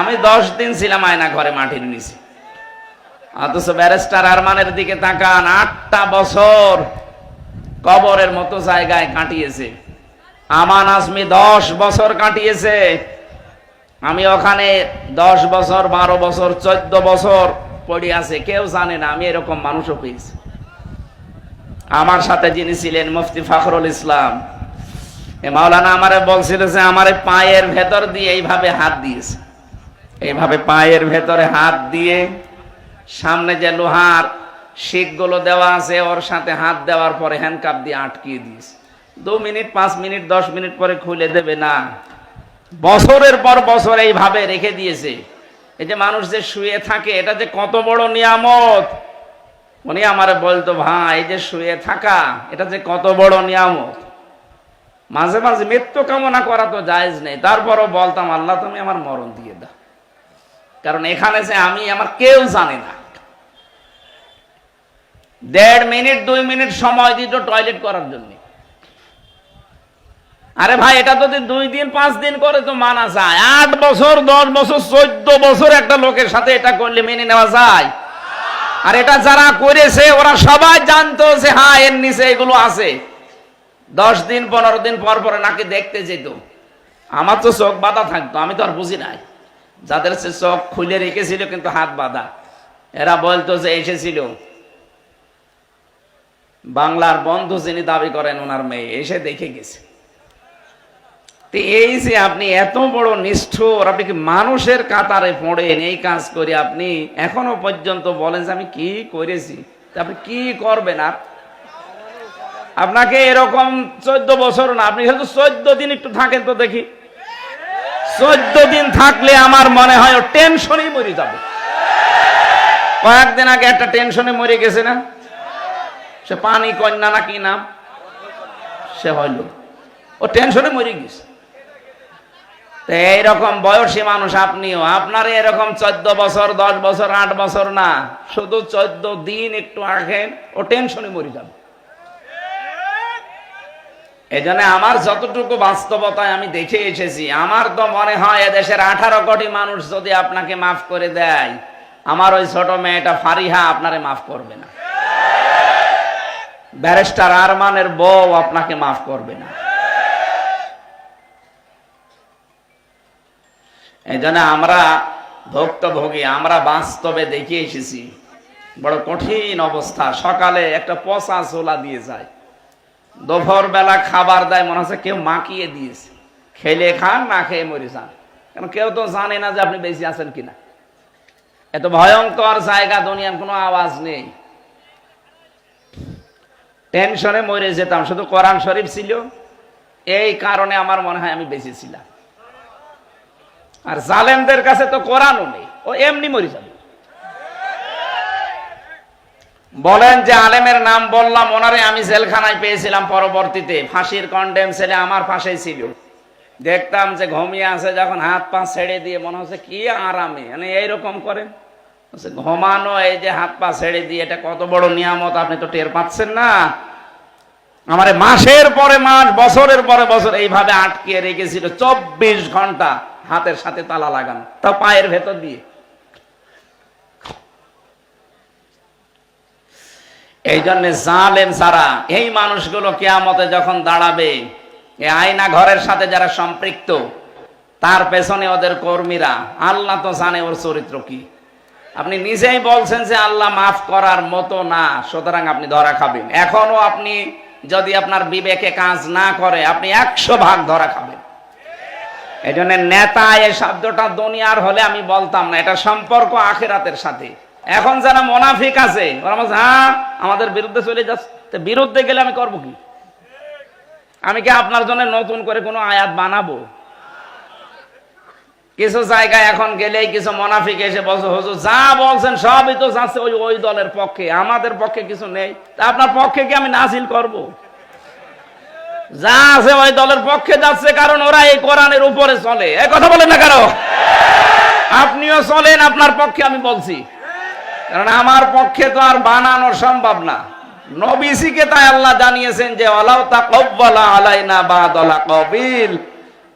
আমি দশ দিন ছিলাম আয়না ঘরে মাটির নিচে। অথচ ব্যারিস্টার আরমানের দিকে তাকান, আটটা বছর কবরের মতো জায়গায় কাটিয়েছে। আমান আজমি দশ বছর কাটিয়েছে। আমি ওখানে দশ বছর, বারো বছর, চোদ্দ বছর পড়ে আছে। কেউ জানে না, আমি এরকম মানুষও পেয়েছি। আমার সাথে যিনি ছিলেন মুফতি ফখরুল ইসলাম, এ মাওলানা আমারে বলছিল যে আমার পায়ের ভেতর দিয়ে এইভাবে হাত দিয়েছে। এইভাবে পায়ের ভেতরে হাত দিয়ে সামনে যে লোহার শিকগুলো দেওয়া আছে, ওর সাথে হাত দেওয়ার পরে হ্যান্ডকাপ দিয়ে আটকিয়ে দিয়েছে দু মিনিট, পাঁচ মিনিট, দশ মিনিট পরে খুলে দেবে না। বছরের পর বছর এইভাবে রেখে দিয়েছে। এই যে মানুষ যে শুয়ে থাকে, এটা যে কত বড় নিয়ামত। উনি আমারে বলতো, ভাই, এই যে শুয়ে থাকা, এটা যে কত বড় নিয়ামত। মাঝে মাঝে মৃত্যু কামনা করা তো জায়েজ নেই। তারপরও বলতাম, আল্লাহ, তুমি আমার মরণ কারণ এখানে যে আমি, আমার কেউ জানে না। দেড় মিনিট, দুই মিনিট সময় দিত টয়লেট করার জন্য। আরে ভাই, এটা যদি দুই দিন, পাঁচ দিন করে তো মানা যায়। আট বছর, দশ বছর, চোদ্দ বছর একটা লোকের সাথে এটা করলে মেনে নেওয়া যায়। আর এটা যারা করেছে, ওরা সবাই জানতো যে হ্যাঁ এর নিচে এগুলো আছে। দশ দিন, পনেরো দিন পর পরে নাকি দেখতে যেত। আমার তো চোখ বাঁধা থাকতো, আমি তো আর বুঝি নাই। যাদের সে চোখ খুলে রেখেছিল কিন্তু হাত বাঁধা। এরা বলতো যে এসেছিল। বাংলার বন্ধু যিনি দাবি করেন ওনার মেয়ে, এসে দেখে গেছে। এই যে আপনি এত বড় নিষ্ঠুর, আপনি কি মানুষের কাতারে পড়েন এই কাজ করে আপনি? এখনও পর্যন্ত বলেন যে আমি কি করেছি? আপনি কি করবেন আর? আপনাকে এরকম চোদ্দ বছর না, আপনি চোদ্দ দিন একটু থাকেন তো দেখি। চোদ্দ দিন থাকলে আমার মনে হয় টেনশনেই মরে যাবে। কয়েকদিন আগে একটা টেনশনে মরে গেছে না? সে পানি কন্যা না কি নাম? সে হইল। ও টেনশনে মরে গেছে। তো এইরকম বয়সী মানুষ আপনিও, আপনার এরকম চোদ্দ বছর, দশ বছর, আট বছর না, শুধু চোদ্দ দিন একটু আঁকেন ও টেনশনে মরে যাবে। এই জন্য আমার যতটুকু বাস্তবতায় আমি দেখে এসেছি, আমার তো মনে হয় এদেশের আঠারো কোটি মানুষ যদি আপনাকে মাফ করে দেয়, আমার ওই ছোট মেয়েটা ফারিহা আপনারে মাফ করবে না। ব্যারিস্টার আরমানের বউ আপনাকে মাফ করবে না। এই জন্য আমরা ভুক্তভোগী, আমরা বাস্তবে দেখে এসেছি, বড় কঠিন অবস্থা, সকালে একটা পচা চোলা দিয়ে যায়। দুপুর বেলা খাবার দেয়, মনে হচ্ছে কেউ মাখিয়ে দিয়েছে। খেলে খান, না খেয়ে মরে যান। কারণ কেউ তো জানে না যে আপনি বেশি আছেন কিনা। এত ভয়ঙ্কর জায়গা, দুনিয়ার কোনো আওয়াজ নেই। টেনশনে মরে যেতাম, শুধু কোরআন শরীফ ছিল। এই কারণে আমার মনে হয় আমি বেঁচে ছিলাম। আর জালেমদের কাছে তো কোরআনও নেই, ও এমনি মরে যাবে। বলেন যে আলেমের নাম বললাম, ওনারে আমি জেলখানায় পেয়েছিলাম পরবর্তীতে। ফাঁসির কন্ডেম ছেলে আমার পাশেই ছিল। দেখতাম যে ঘুমিয়ে আছে, যখন হাত পা ছেড়ে দিয়ে মনে হচ্ছে কি আরামে। মানে এইরকম করেন। ঘুমানো, এই যে হাত পা ছেড়ে দিয়ে, এটা কত বড় নিয়ামত, আপনি তো টের পাচ্ছেন না? আমার মাসের পরে মাস, বছরের পরে বছর এইভাবে আটকে রেখেছিল। চব্বিশ ঘণ্টা হাতের সাথে তালা লাগানো। তা পায়ের ভেতর দিয়ে। এই জন্য জালেম সারা এই মানুষগুলো কেয়ামতে যখন দাঁড়াবে এই আয়না ঘরের সাথে যারা সম্পৃক্ত, তার পেছনে ওদের কর্মীরা, আল্লাহ তো জানে ওর চরিত্র কি। আপনি নিজেই বলছেন যে আল্লাহ মাফ করার মতো না, সুতরাং আপনি ধরা খাবেন। এখনও আপনি যদি আপনার বিবেকে কাজ না করে, আপনি একশো ভাগ ধরা খাবেন। এই জন্য নেতা এই শব্দটা দুনিয়ার হলে আমি বলতাম না, এটা সম্পর্ক আখেরাতের সাথে। এখন যারা মোনাফিক আছে, ওরা বলছে হ্যাঁ আমাদের বিরুদ্ধে চলে যাচ্ছে। বিরুদ্ধে গেলে আমি করব কি? আমি কি আপনার জন্য নতুন করে কোনো আয়াত বানাবো? কিছু জায়গায় এখন গেলেই কিছু মোনাফিক এসে বলছে, হুজুর, যা বলছেন সবই তো যাচ্ছে ওই ওই দলের পক্ষে, আমাদের পক্ষে কিছু নেই। তা আপনার পক্ষে কি আমি নাজিল করব? যা আছে ওই দলের পক্ষে যাচ্ছে, কারণ ওরা এই কোরআনের উপরে চলে। এই কথা বলেন না কারও আপনিও চলেন, আপনার পক্ষে আমি বলছি। কারণ আমার পক্ষে তো আর বানানো সম্ভব না। নবীসিকে তাই আল্লাহ জানিয়েছেন যে আলাউ তা কব্বালা আলাইনা বা দলা কবিল।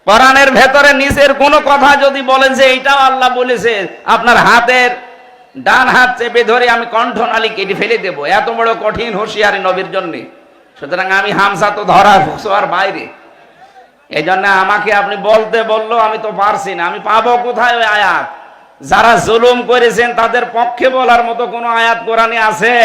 কোরআনের ভেতরে নিচের কোনো কথা যদি বলেন যে, এইটাও আল্লাহ বলেছে, আপনার হাতের ডান হাত চেপে ধরে আমি কণ্ঠনালী কেটে ফেলে দেবো। এত বড় কঠিন হুঁশিয়ারি নবীর জন্য। সুতরাং আমি হামসা তো ধরার আর বাইরে। এই জন্য আমাকে আপনি বলতে বলল আমি তো পারছি না। আমি পাবো কোথায় ওই আয়াত? যারা জুলুম করেছেন তাদের পক্ষে বলার মতো কোনো আয়াত কোরআনে আছে?